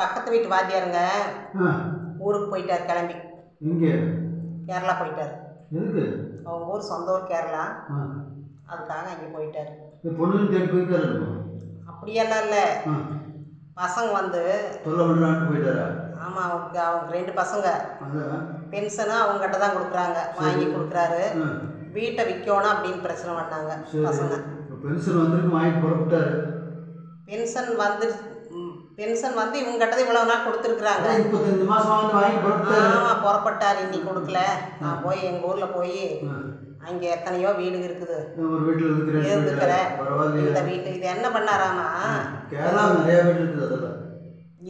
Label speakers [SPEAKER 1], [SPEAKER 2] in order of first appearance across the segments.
[SPEAKER 1] பக்கத்து வீட்டு வாத்தியாருங்க. ஊருக்கு போயிட்டார் கிளம்பி.
[SPEAKER 2] எங்கே?
[SPEAKER 1] கேரளா போயிட்டார். அவங்க ஊர் சொந்த ஊர் கேரளா. அதுக்காக அங்கே போயிட்டார். அப்படியெல்லாம் இல்லை. பசங்க வந்து ஆமாம் அவங்க அவங்க ரெண்டு பசங்க. பென்ஷனும் அவங்ககிட்ட தான் கொடுக்குறாங்க. வாங்கி கொடுக்குறாரு. வீட்டை விற்கணும் அப்படின்னு பிரச்சனை பண்ணாங்க பசங்க.
[SPEAKER 2] பென்ஷன் வந்திருக்கு வாங்கிட்டு புறப்பட்டாரு.
[SPEAKER 1] பென்ஷன் வந்து பென்ஷன் வந்து இவங்ககிட்ட தான் இவ்வளோ நாள் கொடுத்துருக்குறாங்க.
[SPEAKER 2] முப்பத்தஞ்சு மாதம் வந்து வாங்கி
[SPEAKER 1] ஆமாம் புறப்பட்டார் இன்னைக்கு கொடுக்கல. நான் போய் எங்கள் ஊரில் போய். அங்கே எத்தனையோ வீடு இருக்குது.
[SPEAKER 2] ஒரு வீட்டில் பரவாயில்லையே.
[SPEAKER 1] இந்த வீட்டு இது என்ன பண்ணாராமா?
[SPEAKER 2] நிறைய வீடு இருக்குது அதெல்லாம்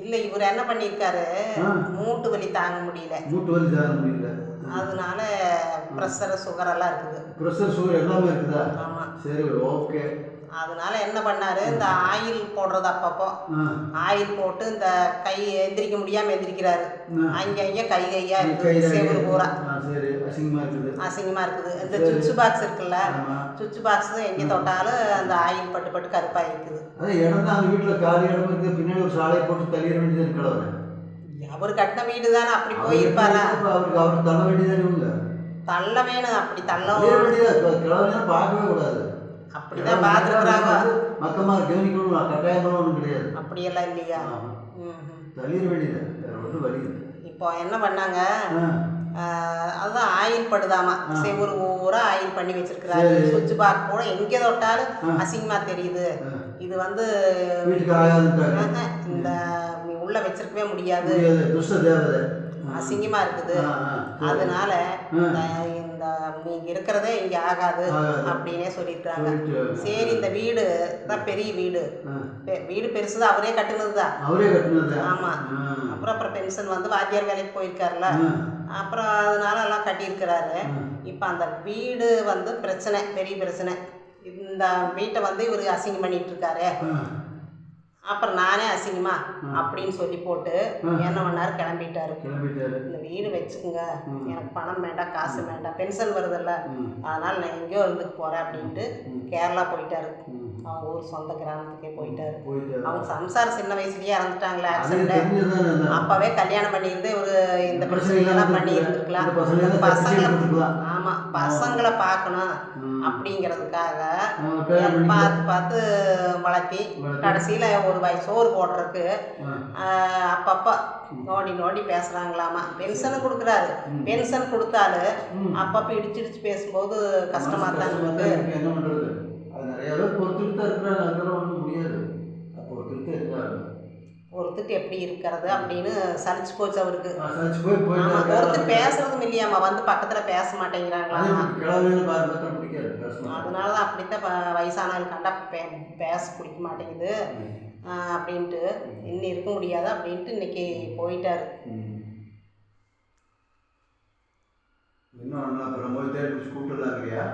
[SPEAKER 1] இல்லை இவர் என்ன பண்ணியிருக்காரு. மூட்டு வலி தாங்க முடியல.
[SPEAKER 2] மூட்டு வலி தாங்க முடியல.
[SPEAKER 1] அதனால ப்ரெஷர் சுகர் எல்லாம் இருக்குது.
[SPEAKER 2] ப்ரெஷர் சுகர் எல்லாமே இருக்குதா?
[SPEAKER 1] ஆமாம்
[SPEAKER 2] சரி ஓகே.
[SPEAKER 1] அதனால என்ன பண்ணாரு? இந்த ஆயில் போடுறது அப்பப்போ. ஆயில் போட்டு இந்த கை எந்திரிக்க முடியாம எந்திரிக்கிறாரு. அங்க அங்க கை கையா இருக்குது. செவரு பூரா.
[SPEAKER 2] அசிங்கமாக இருக்குது.
[SPEAKER 1] அசிங்கமா இருக்குது. இந்த சுவிட்ச் பாக்ஸ் இருக்குல்ல சுவிட்ச் பாக்ஸ் எங்க தொட்டாலும் அந்த ஆயில் பட்டு பட்டு கருப்பா இருக்குது
[SPEAKER 2] அதான் இடம் தான் அந்த வீட்டில் பின்னாடி ஒரு சாலையை போட்டு தள்ளிட வேண்டியது கிழவர்
[SPEAKER 1] அவர். கட்டின வீடு தானே அப்படி போயிருப்பாரா?
[SPEAKER 2] அவருக்கு அவருக்கு தள்ள வேண்டியது
[SPEAKER 1] தள்ள வேணும். அப்படி தள்ள
[SPEAKER 2] தள்ள வேண்டியது? கிழவரெல்லாம் பார்க்கவே கூடாது.
[SPEAKER 1] அப்படிதான் பார்த்துருக்குறாங்க.
[SPEAKER 2] மக்கமாக கவனிக்கணும் கட்டாயங்களும் ஒன்றும் கிடையாது.
[SPEAKER 1] அப்படியெல்லாம் இல்லையா.
[SPEAKER 2] தள்ளிட வேண்டியது வேற ஒன்றும் வழி
[SPEAKER 1] இப்போ என்ன பண்ணாங்க? அதுதான் ஆயில் படுதாமா. செவ்வொரு ஊரா ஆயில் பண்ணி வச்சிருக்கிறாரு.
[SPEAKER 2] சரி.
[SPEAKER 1] சுவிட்ச் பாக் கூட எங்கே தொட்டாலும். அசிங்கமா தெரியுது. இது வந்து இந்த உள்ள வச்சிருக்கவே முடியாது. அசிங்கமா இருக்குது. அதனால. இந்த நீங்க இருக்கிறதே இங்க ஆகாது. அப்படின்னே சொல்லிட்டாங்க
[SPEAKER 2] சொல்லிட்டு,
[SPEAKER 1] சரி இந்த வீடு தான் பெரிய வீடு. வீடு பெருசுதான். அவரே கட்டுனதுதான்.
[SPEAKER 2] அவரே கட்டினது
[SPEAKER 1] ஆமா. அப்புறம் அப்புறம் பென்ஷன் வந்து வாத்தியார் வேலைக்கு போயிருக்காருல்ல.
[SPEAKER 2] ஆ.
[SPEAKER 1] அப்புறம் அதனால எல்லாம் கட்டியிருக்கிறாரு. இப்போ அந்த வீடு வந்து பிரச்சனை பெரிய பிரச்சனை. இந்த வீட்டை வந்து இவர் அசிங்கம் பண்ணிட்டு இருக்காரு. அப்புறம் நானே அசிங்கமா அப்படின்னு சொல்லி போட்டு. என்ன பண்ணாரு? கிளம்பிட்டாரு. இந்த வீடு வச்சுக்குங்க. எனக்கு பணம் வேண்டாம் காசு வேண்டாம் பென்ஷன் வருதுல்ல. அதனால நான் எங்கேயோ இருந்துக்கு போறேன் அப்படின்ட்டு. கேரளா போயிட்டாரு. அவங்க ஊர் சொந்த கிராமத்துக்கே போயிட்டாரு. அவங்க சம்சாரம் சின்ன வயசுலயே இறந்துட்டாங்களே ஆக்சிடென்ட் அப்பவே கல்யாணம் பண்ணியிருந்து ஒரு இந்த
[SPEAKER 2] பிரச்சனை
[SPEAKER 1] பிரச்சனையெல்லாம்
[SPEAKER 2] இல்லாம
[SPEAKER 1] பண்ணி
[SPEAKER 2] இருந்திருக்கலாம்.
[SPEAKER 1] இருந்திருக்கலாம் ஆமா பசங்களை பார்க்கணும். அப்படிங்கிறதுக்காக பார்த்து பார்த்து வளர்த்தி. கடைசியில ஒரு வாய் சோறு போடுறதுக்கு அப்பப்ப நோண்டி நோண்டி பேசுறாங்களாமா. பென்ஷனும் கொடுக்குறாரு. பென்ஷன் கொடுத்தாலும். அப்பப்ப இடிச்சு இடிச்சு பேசும்போது கஷ்டமா
[SPEAKER 2] மனசு
[SPEAKER 1] தான்
[SPEAKER 2] கஷ்டமா
[SPEAKER 1] இருக்கு
[SPEAKER 2] தான் இருக்கு, என்ன பண்றது அது நிறைய பேர் பொறுத்துட்டு தான் இருக்கிறாங்க அதெல்லாம் ஒன்றும் முடியாது அது பொறுத்துட்டு தான் இருக்காங்க
[SPEAKER 1] ஒருத்துட்டு எப்படி இருக்கிறது அப்படின்னு சலிச்சு போச்சு அவருக்கு. ஒருத்தர் பேசுறதும் இல்லையாமா வந்து பக்கத்துல பேச மாட்டேங்கிறாங்களாமா
[SPEAKER 2] கிளவே பாரு பத்திரம் பிடிக்காது பேசணும்
[SPEAKER 1] அதனால தான் அப்படித்தான் வயசானவங்க கண்டா பேச பிடிக்க மாட்டேங்குது. அப்படின்ட்டு. இன்னும் இருக்க முடியாது அப்படின்ட்டு இன்னைக்கு போயிட்டாரு.
[SPEAKER 2] இன்னும் அப்புறம் கூப்பிட்டுலாங்கிறியா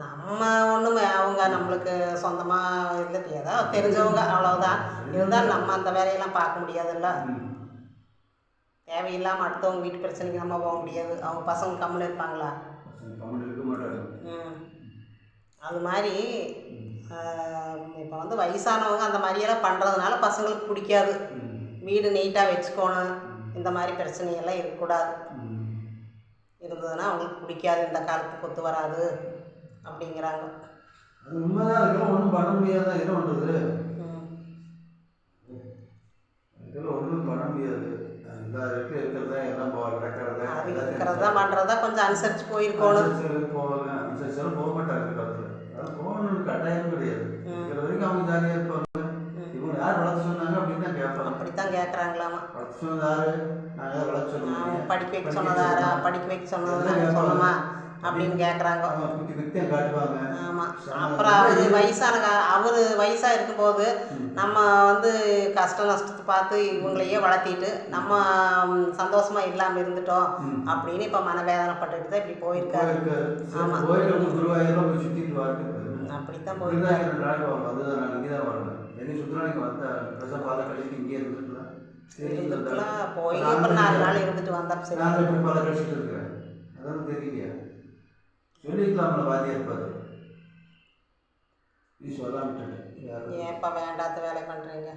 [SPEAKER 1] நம்ம ஒன்றும் அவங்க நம்மளுக்கு சொந்தமாக இல்லை ஏதோ தெரிஞ்சவங்க அவ்வளவுதான். இருந்தாலும் நம்ம அந்த வேலையெல்லாம் பார்க்க முடியாதுல்ல? தேவையில்லாமல் அடுத்தவங்க வீட்டு பிரச்சனைக்கு நம்ம போக முடியாது. அவங்க பசங்க கம்முன்னு இருப்பாங்களா? அது மாதிரி இப்போ வந்து வயசானவங்க அந்த மாதிரியெல்லாம் பண்ணுறதுனால பசங்களுக்கு பிடிக்காது. வீடு நீட்டாக வச்சுக்கணும். இந்த மாதிரி பிரச்சனையெல்லாம் இருக்கக்கூடாது. இருந்ததுன்னா அவங்களுக்கு பிடிக்காது. இந்த காலத்துக்கு ஒத்து வராது. அப்படிங்கிறாங்க.
[SPEAKER 2] அது உண்மைதான் இருக்கலாம் ஒன்றும் பண்ண முடியாதான் என்ன பண்ணுறது
[SPEAKER 1] ம்
[SPEAKER 2] இதெல்லாம் ஒன்றும் பண்ண முடியாது. இடத்துல இருக்கிறதா எல்லாம் நடக்கிறதா
[SPEAKER 1] அது இருக்கிறதா பண்ணுறதா கொஞ்சம் அனுசரித்து போயிருக்கணும்.
[SPEAKER 2] போவாங்க அனுசரிச்சாலும் போக மாட்டாங்க காலத்தில் அதான் போகணும்னு கட்டாயம் கிடையாது.
[SPEAKER 1] ம்.
[SPEAKER 2] இருக்கிற வரைக்கும் அவங்க ஜாலியாக இருப்பாங்க. இவங்க யார் வளர்த்து சொன்னாங்க அப்படின்னு தான் கேட்பாங்க.
[SPEAKER 1] அப்படித்தான் கேட்குறாங்களாமா.
[SPEAKER 2] வளர்த்து சொன்னது யாரு? நாங்கள் வளர்த்து சொன்னோம்
[SPEAKER 1] படிக்க வைக்க சொன்னதாரா படிக்க வைக்க சொன்னது சொன்னோமா அப்படின்னு கேட்குறாங்க ஆமாம் அப்புறம் அவர் வயசான அவர் வயசாக இருக்கும்போது நம்ம வந்து கஷ்ட நஷ்டத்தை பார்த்து இவங்களையே வளர்த்திட்டு நம்ம ம், சந்தோஷமா இல்லாமல் இருந்துட்டோம். அப்படின்னு இப்போ மனவேதனைப்பட்டுட்டு தான் இப்படி போயிருக்காரு.
[SPEAKER 2] போயிருக்காரு.
[SPEAKER 1] ஆமா.
[SPEAKER 2] சரி போயிட்டு வந்து குருவாயூரம் போய் சுற்றிட்டு வாட்டு
[SPEAKER 1] அப்படித்தான் போயிருக்காரு இருந்துக்கலாம் போய் அப்புறம் நாலு நாள் இருந்துட்டு வந்தா சரி.
[SPEAKER 2] நான் சொல்லிக்கலாம்ல வாத்தியார் பார்த்து நீ சொல்லாம விட்டுட்டேன். யாரும்
[SPEAKER 1] ஏன்ப்பா வேண்டாத வேலை பண்ணுறீங்க